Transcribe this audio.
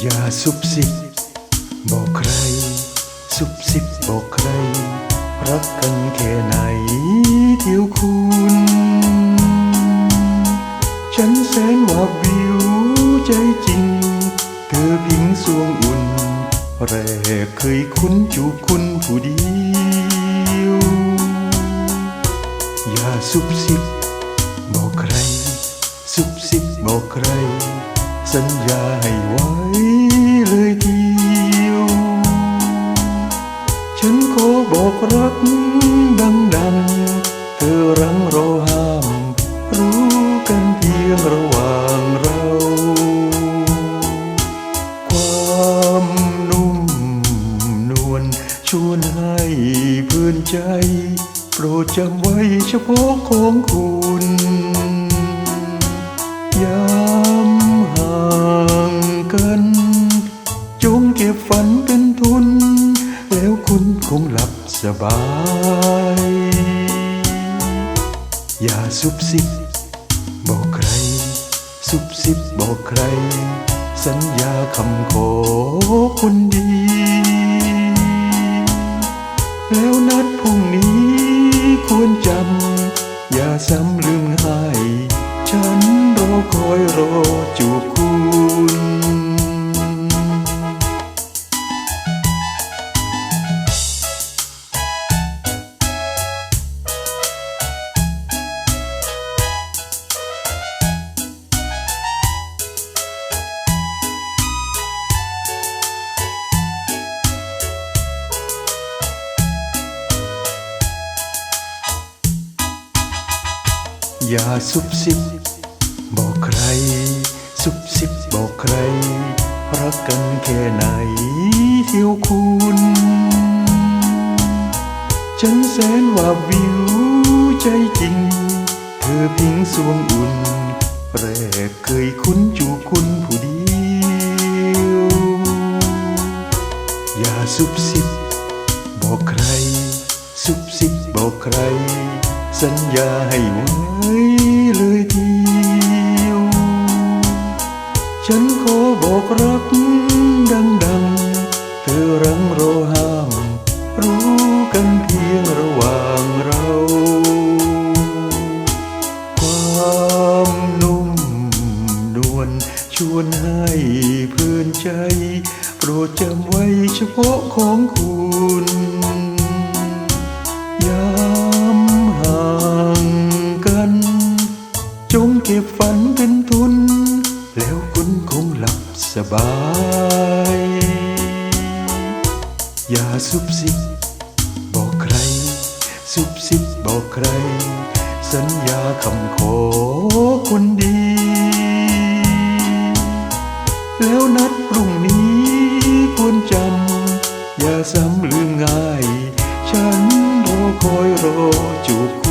อย่าซุบซิบบอกใคร ซุบซิบบอกใคร รักกันแค่ไหนเที่ยวคุณ ฉันแสนว่าวิวใจจริง เธอพิงสวงอุ่น แรกเคยคุ้นจูบคุณผู้เดียว อย่าซุบซิบ สัญญาให้ไว้เลยเดียว ฉันขอบอกรักดังๆ เธอรังเรอห้าม รู้กันเพียงระหว่างเรา ความนุ่มนวลชวนให้พื่อนใจ โปรดจำไว้เฉพาะของคุณ แล้วคุณคงหลับสบาย อย่าซุบซิบบอกใคร ซุบซิบบอกใคร สัญญาคำขอคนดี แล้วนัดพรุ่งนี้ควรจำ อย่าซ้ำลืมง่าย ฉันรอคอยรอจู อย่าซุบซิบ บอกใคร ซุบซิบบอกใคร รักกันแค่ไหนเที่ยวคุณ ฉันแสนว่าวิวใจจริง เธอพิงสวงอุ่น แรกเคยคุ้นจูคุณผู้เดียวอย่าซุบซิบ บอกใคร ซุบซิบบอกใคร สัญญาให้ไว้เลยเดียว ฉันขอบอกรักดังๆ เธอรังรอห้าม รู้กันเพียงระหว่างเรา ความนุ่มนวลชวนให้เพลินใจ โปรดจำไว้เฉพาะของคุณ บสบาย อย่าซุบซิบบอกใคร ซุบซิบบอกใคร สัญญาคำขอคนดี แล้วนัดพรุ่งนี้ควรจำ อย่าซ้ำลืมง่าย ฉันรอคอยรอจูบ